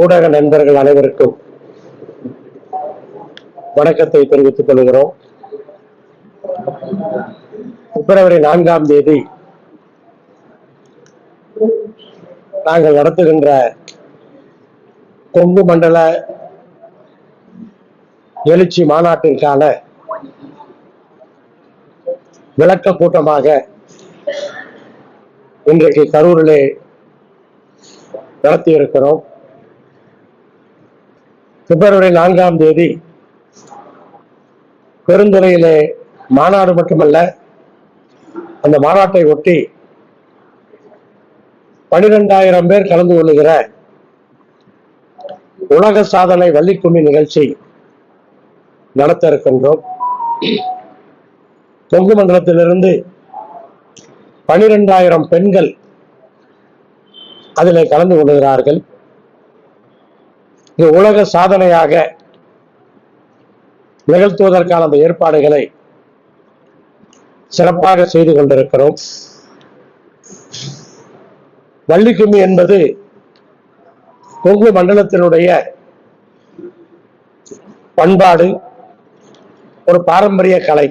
ஊடக நண்பர்கள் அனைவருக்கும் வணக்கத்தை தெரிவித்துக் கொள்கிறோம். பிப்ரவரி நான்காம் தேதி நாங்கள் நடத்துகின்ற கொங்கு மண்டல எழுச்சி மாநாட்டிற்கான விளக்க கூட்டமாக இன்றைக்கு கரூரிலே நடத்தியிருக்கிறோம். பிப்ரவரி நான்காம் தேதி பெருந்துறையிலே மாநாடு மட்டுமல்ல அந்த மாநாட்டை ஒட்டி பனிரெண்டாயிரம் பேர் கலந்து கொள்ளுகிற உலக சாதனை வள்ளிக்கும்மி நிகழ்ச்சி நடத்த இருக்கின்றோம். கொங்கு மண்டலத்திலிருந்து பனிரெண்டாயிரம் பெண்கள் அதில் கலந்து கொள்கிறார்கள். இந்த உலக சாதனையாக நிகழ்த்துவதற்கான அந்த ஏற்பாடுகளை சிறப்பாக செய்து கொண்டிருக்கிறோம். வள்ளிக்கும்மி என்பது கொங்கு மண்டலத்தினுடைய பண்பாடு ஒரு பாரம்பரிய கலை.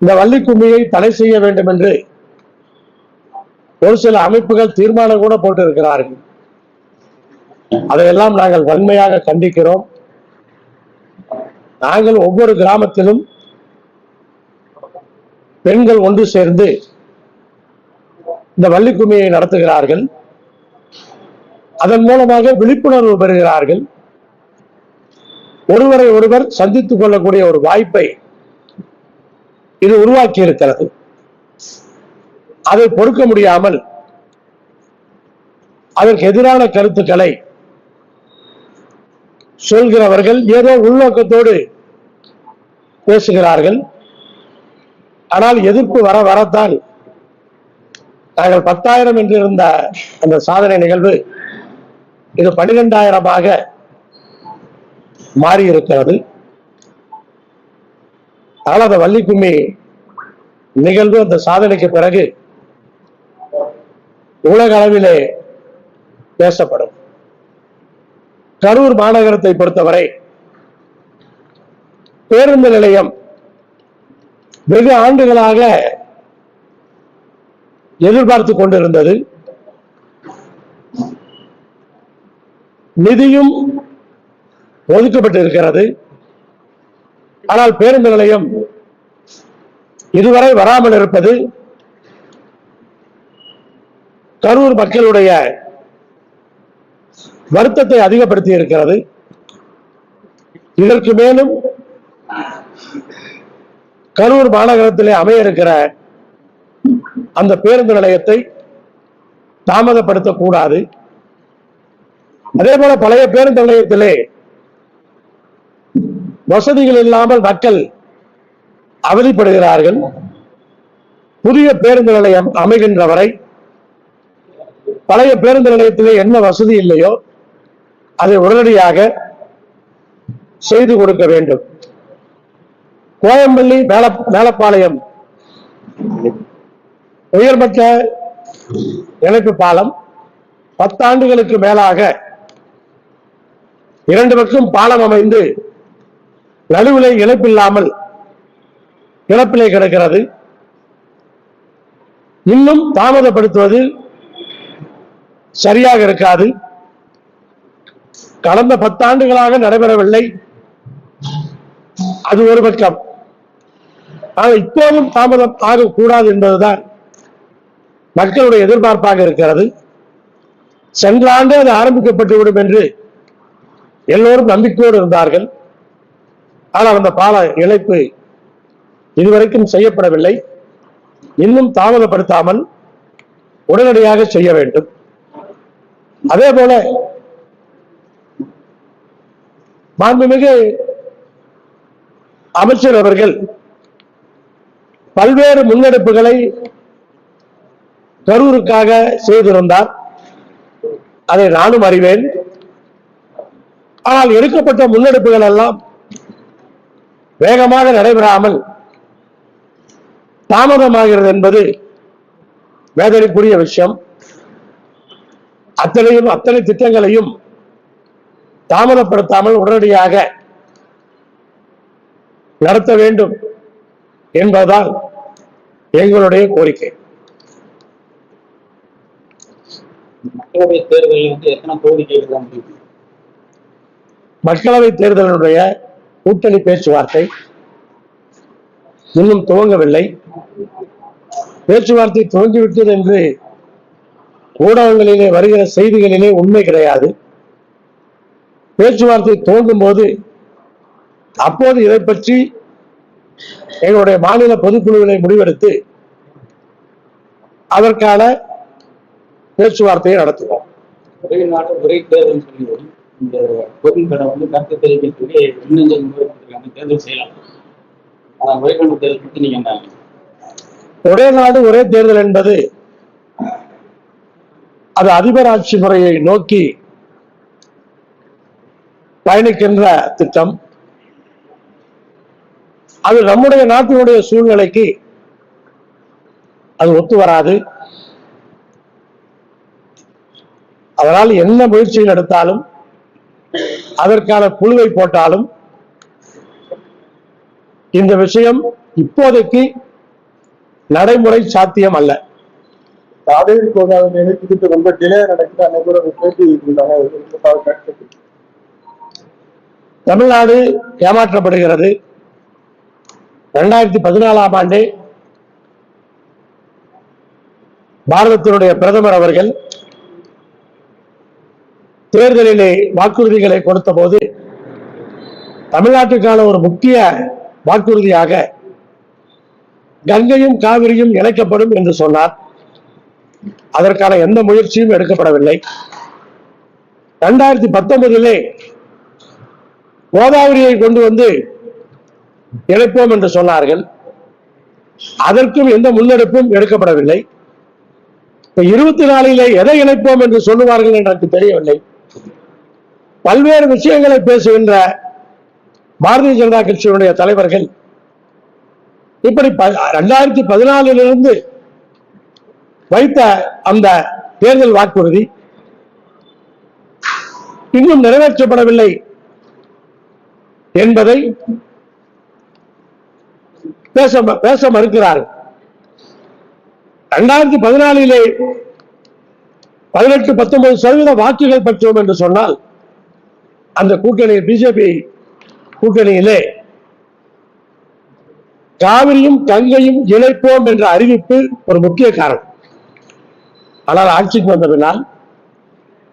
இந்த வள்ளிக்கும்மியை தடை செய்ய வேண்டும் என்று ஒரு சில அமைப்புகள் தீர்மானம் கூட போட்டு இருக்கிறார்கள் அதையெல்லாம் நாங்கள் வன்மையாக கண்டிக்கிறோம். நாங்கள் ஒவ்வொரு கிராமத்திலும் பெண்கள் ஒன்று சேர்ந்து இந்த வள்ளிக்கும்மியை நடத்துகிறார்கள். அதன் மூலமாக விழிப்புணர்வு பெறுகிறார்கள். ஒருவரை ஒருவர் சந்தித்துக் கொள்ளக்கூடிய ஒரு வாய்ப்பை இது உருவாக்கி இருக்கிறது அதை பொறுக்க முடியாமல் அதற்கு எதிரான கருத்துக்களை சொல்கிறவர்கள் ஏதோ உள்நோக்கத்தோடு பேசுகிறார்கள். ஆனால் எதிர்ப்பு வர வரத்தான். நாங்கள் பத்தாயிரம் என்று இருந்த அந்த சாதனை நிகழ்வு இது பனிரெண்டாயிரமாக மாறி இருக்கிறது ஆனால் அந்த வள்ளிக்கும்மி நிகழ்வு அந்த சாதனைக்கு பிறகு உலக அளவிலே பேசப்படும். கரூர் மாநகரத்தை பொறுத்தவரை பேருந்து நிலையம் வெகு ஆண்டுகளாக எதிர்பார்த்து கொண்டிருந்தது. நிதியும் ஒதுக்கப்பட்டிருக்கிறது. ஆனால் பேருந்து நிலையம் இதுவரை வராமல் இருப்பது கரூர் மக்களுடைய வருத்தத்தை அதிகப்படுத்தி இருக்கிறது. இதற்கு மேலும் கரூர் மாநகரத்திலே அமைய இருக்கிற அந்த பேருந்து நிலையத்தை தாமதப்படுத்தக்கூடாது. அதே போல பழைய பேருந்து நிலையத்திலே வசதிகள் இல்லாமல் மக்கள் அவதிப்படுகிறார்கள். புதிய பேருந்து நிலையம் அமைகின்ற வரை பழைய பேருந்து நிலையத்திலே என்ன வசதி இல்லையோ அதை உடனடியாக செய்து கொடுக்க வேண்டும். கோயம்பள்ளி மேல மேலப்பாளையம் உயர்மட்ட இணைப்பு பாலம் பத்தாண்டுகளுக்கு மேலாக இரண்டு பக்கம் பாலம் அமைந்து நடுவிலே இழப்பில்லாமல் இழப்பிலே கிடக்கிறது. இன்னும் தாமதப்படுத்துவது சரியாக இருக்காது. கடந்த பத்தாண்டுகளாக நடைபெறவில்லை. அது ஒரு பக்கம். ஆனால் இப்போதும் தாமதம் ஆகக்கூடாது என்பதுதான் மக்களுடைய எதிர்பார்ப்பாக இருக்கிறது. சென்ற ஆண்டு அது ஆரம்பிக்கப்பட்டுவிடும் என்று எல்லோரும் நம்பிக்கையோடு இருந்தார்கள். ஆனால் அந்த பால இழைப்பு இதுவரைக்கும் செய்யப்படவில்லை. இன்னும் தாமதப்படுத்தாமல் உடனடியாக செய்ய வேண்டும். அதே போல மாண்புமிகு அமைச்சர் அவர்கள் பல்வேறு முன்னெடுப்புகளை கரூருக்காக செய்திருந்தார். அதை நானும் அறிவேன். ஆனால் எடுக்கப்பட்ட முன்னெடுப்புகள் எல்லாம் வேகமாக நடைபெறாமல் தாமதமாகிறது என்பது வேதனைக்குரிய விஷயம். அத்தனையும் அத்தனை திட்டங்களையும் தாமதப்படுத்தாமல் உடனடியாக நடத்த வேண்டும் என்பதுதான் எங்களுடைய கோரிக்கை. மக்களவை தேர்தலில் வந்து எத்தனை கோரிக்கைகள் மக்களவை தேர்தலினுடைய கூட்டணி பேச்சுவார்த்தை இன்னும் துவங்கவில்லை. பேச்சுவார்த்தை துவங்கிவிட்டது என்று ஊடகங்களிலே வருகிற செய்திகளிலே உண்மை கிடையாது. பேச்சுவார்த்தை துவங்கும் போது அப்போது இதை பற்றி எங்களுடைய மாநில பொதுக்குழுவினை முடிவெடுத்து அதற்கான பேச்சுவார்த்தையை நடத்துவோம். ஒரே நாடு ஒரே தேர்தல் என்பது அது அதிபர் ஆட்சி முறையை நோக்கி பயணிக்கின்ற திட்டம். அது நம்முடைய நாட்டினுடைய சூழ்நிலைக்கு அது ஒத்து வராது. அதனால் என்ன முயற்சிகள் எடுத்தாலும் அதற்கான குழுவை போட்டாலும் இந்த விஷயம் இப்போதைக்கு நடைமுறை சாத்தியம் அல்ல. காவேரி கோதாவரி நினைச்சுக்கிட்டு ரொம்ப டிலே நடக்குது. அன்னைக்கு கூட ஒரு பேட்டி இருந்தாங்க அது ரொம்ப பாவம் கேட்டது. தமிழ்நாடு ஏமாற்றப்படுகிறது. இரண்டாயிரத்தி பதினாலாம் ஆண்டு பாரதத்தினுடைய பிரதமர் அவர்கள் தேர்தலிலே வாக்குறுதிகளை கொடுத்த போது தமிழ்நாட்டுக்கான ஒரு முக்கிய வாக்குறுதியாக கங்கையும் காவிரியும் இணைக்கப்படும் என்று சொன்னார். அதற்கான எந்த முயற்சியும் எடுக்கப்படவில்லை. இரண்டாயிரத்தி பத்தொன்பதிலே கோதாவரியை கொண்டு வந்து இணைப்போம் என்று சொன்னார்கள். அதற்கும் எந்த முன்னெடுப்பும் எடுக்கப்படவில்லை. இருபத்தி நாலிலே எதை இணைப்போம் என்று சொல்லுவார்கள் என்று எனக்கு தெரியவில்லை. பல்வேறு விஷயங்களை பேசுகின்ற பாரதிய ஜனதா கட்சியினுடைய தலைவர்கள் இப்படி ரெண்டாயிரத்தி பதினாலிலிருந்து வைத்த அந்த தேர்தல் வாக்குறுதி இன்னும் நிறைவேற்றப்படவில்லை. என்பதை பேச பேச மறுக்கிறார்கள். இரண்டாயிரத்தி பதினாலிலே பதினெட்டு பத்தொன்பது சதவீத வாக்குகள் பெற்றோம் என்று சொன்னால் அந்த கூட்டணி பிஜேபி கூட்டணியிலே காவிரியும் கங்கையும் இணைப்போம் என்ற அறிவிப்பு ஒரு முக்கிய காரணம். ஆனால் ஆட்சிக்கு வந்த பின்னால்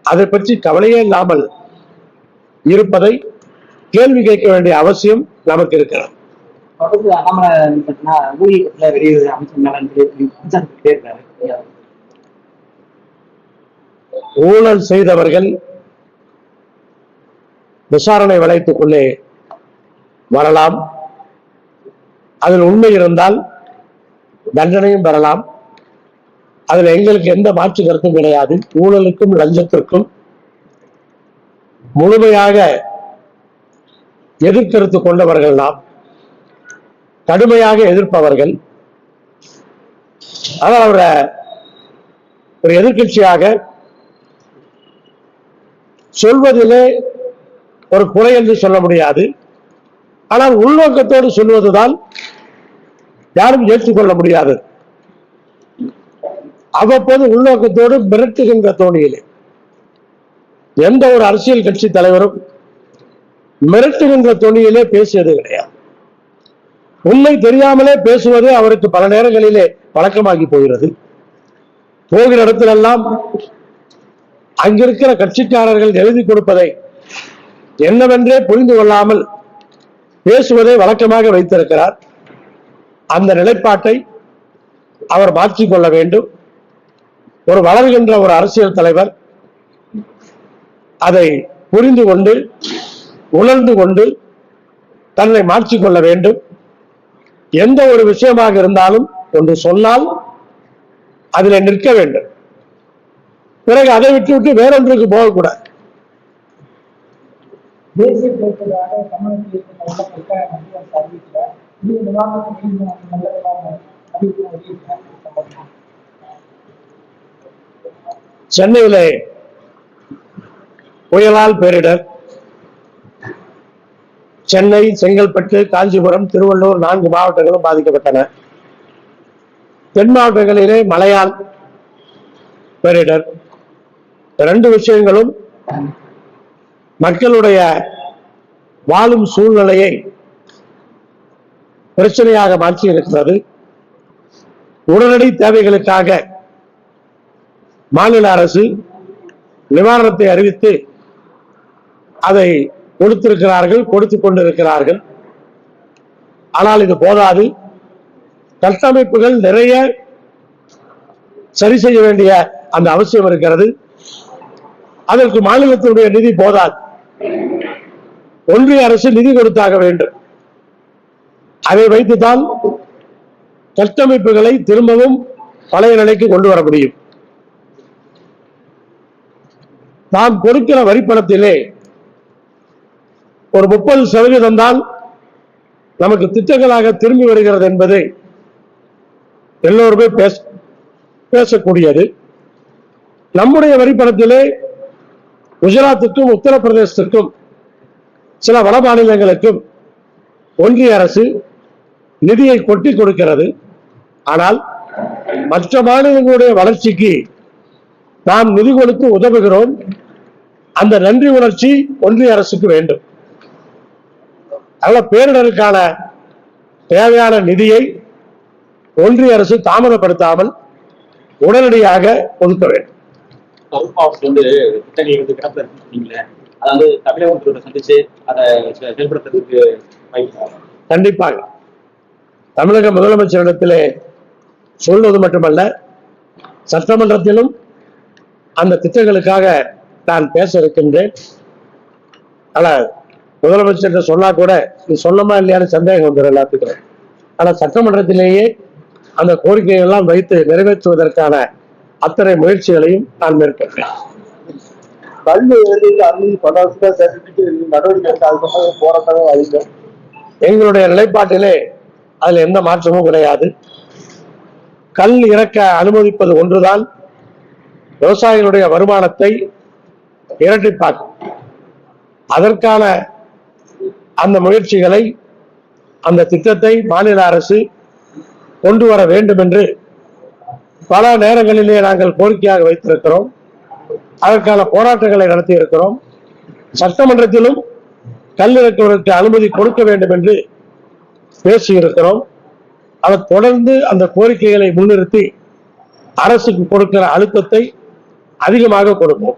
அதை பற்றி கவலையே இல்லாமல் இருப்பதை கேள்வி கேட்க வேண்டிய அவசியம் நமக்கு இருக்கிறது. ஊழல் செய்தவர்கள் விசாரணை வளையத்துக்குள்ளே வரலாம். அதில் உண்மை இருந்தால் தண்டனையும் பெறலாம். அதில் எங்களுக்கு எந்த மாற்று கருத்தும் கிடையாது. ஊழலுக்கும் லஞ்சத்திற்கும் முழுமையாக எதிர்கருத்து கொண்டவர்கள் நாம் கடுமையாக எதிர்ப்பவர்கள். ஆனால் அவரை ஒரு எதிர்க்கட்சியாக சொல்வதிலே ஒரு குறை என்று சொல்ல முடியாது. ஆனால் உள்நோக்கத்தோடு சொல்வதுதான் யாரும் ஏற்றுக்கொள்ள முடியாது. அவ்வப்போது உள்நோக்கத்தோடு மிரட்டுகின்ற தோணியிலே எந்த ஒரு அரசியல் கட்சி தலைவரும் மிரட்டுகின்ற தொழிலே பேசியது கிடையாது. உண்மை தெரியாமலே பேசுவது அவருக்கு பல நேரங்களிலே பழக்கமாகி போகிறது. போகிற இடத்திலெல்லாம் அங்கிருக்கிற கட்சிக்காரர்கள் எழுதி கொடுப்பதை என்னவென்றே புரிந்து கொள்ளாமல் பேசுவதை வழக்கமாக வைத்திருக்கிறார். அந்த நிலைப்பாட்டை அவர் மாற்றிக்கொள்ள வேண்டும். ஒரு வளர்கின்ற ஒரு அரசியல் தலைவர் அதை புரிந்து கொண்டு உணர்ந்து கொண்டு தன்னை மாற்றிக்கொள்ள வேண்டும். எந்த ஒரு விஷயமாக இருந்தாலும் ஒன்று சொன்னால் அதில் நிற்க வேண்டும். பிறகு அதை விட்டு விட்டு வேறொன்றுக்கு போகக்கூடாது. தேசிய தமிழகத்தில் வெளியிட்டாங்க சென்னையிலே புயலால் பேரிடர். சென்னை செங்கல்பட்டு காஞ்சிபுரம் திருவள்ளூர் நான்கு மாவட்டங்களும் பாதிக்கப்பட்டன. தென் மாவட்டங்களிலே மலையால் பேரிடர். ரெண்டு விஷயங்களும் மக்களுடைய வாழும் சூழ்நிலையை பிரச்சனையாக மாற்றி இருக்கிறது உடனடி தேவைகளுக்காக மாநில அரசு நிவாரணத்தை அறிவித்து அதை கொடுத்திருக்கிறார்கள் கொடுத்து கொண்டிருக்கிறார்கள். ஆனால் இது போதாது. கட்டமைப்புகள் நிறைய சரி செய்ய வேண்டிய அந்த அவசியம் இருக்கிறது. அதற்கு மாநிலத்தினுடைய நிதி போதாது. ஒன்றிய அரசு நிதி கொடுத்தாக வேண்டும். அதை வைத்துதான் கட்டமைப்புகளை திரும்பவும் பழைய நிலைக்கு கொண்டு வர முடியும். நாம் கொடுக்கிற வரிப்பணத்திலே ஒரு முப்பது சதவீதம் தான் நமக்கு திட்டங்களாக திரும்பி வருகிறது என்பதை எல்லோருமே பேச பேசக்கூடியது. நம்முடைய வரிப்பணத்திலே குஜராத்துக்கும் உத்தரப்பிரதேசத்துக்கும் சில வட மாநிலங்களுக்கும் ஒன்றிய அரசு நிதியை கொட்டி கொடுக்கிறது. ஆனால் மற்ற மாநிலங்களுடைய வளர்ச்சிக்கு நாம் நிதி கொடுத்து உதவுகிறோம். அந்த நன்றி உணர்ச்சி ஒன்றிய அரசுக்கு வேண்டும். அதனால பேரிடருக்கான தேவையான நிதியை ஒன்றிய அரசு தாமதப்படுத்தாமல் உடனடியாக ஒதுக்க வேண்டும். கரூர் மாவட்டத்தில் வந்து திட்டங்கள் வந்து கிடப்பில் இருக்குங்களே அதை வந்து தமிழக சந்திச்சு அதை செயல்படுத்துறதுக்கு கண்டிப்பாக. தமிழக முதலமைச்சரிடத்திலே சொல்வது மட்டுமல்ல சட்டமன்றத்திலும் அந்த திட்டங்களுக்காக நான் பேச இருக்கின்றேன். ஆனா முதலமைச்சர் சொன்னா கூட இது சொன்னமா இல்லையான்னு சந்தேகம் வந்துடும் எல்லாத்துக்கும். ஆனா சட்டமன்றத்திலேயே அந்த கோரிக்கைகள் எல்லாம் வைத்து நிறைவேற்றுவதற்கான அத்தனை முயற்சிகளையும் நான் மேற்கொண்டேன் எங்களுடைய நிலைப்பாட்டிலே அதுல எந்த மாற்றமும் கிடையாது. கல் இறக்க அனுமதிப்பது ஒன்றுதான். விவசாயிகளுடைய வருமானத்தை இரட்டிப்பாக்கும். அதற்கான அந்த முயற்சிகளை அந்த திட்டத்தை மாநில அரசு கொண்டு வர வேண்டும் என்று பல நேரங்களிலே நாங்கள் கோரிக்கையாக வைத்திருக்கிறோம். அதற்கான போராட்டங்களை நடத்தி இருக்கிறோம் சட்டமன்றத்திலும் கல் அனுமதி கொடுக்க வேண்டும் என்று பேசியிருக்கிறோம். அதை தொடர்ந்து அந்த கோரிக்கைகளை முன்னிறுத்தி அரசுக்கு கொடுக்கிற அழுத்தத்தை அதிகமாக கொடுப்போம்.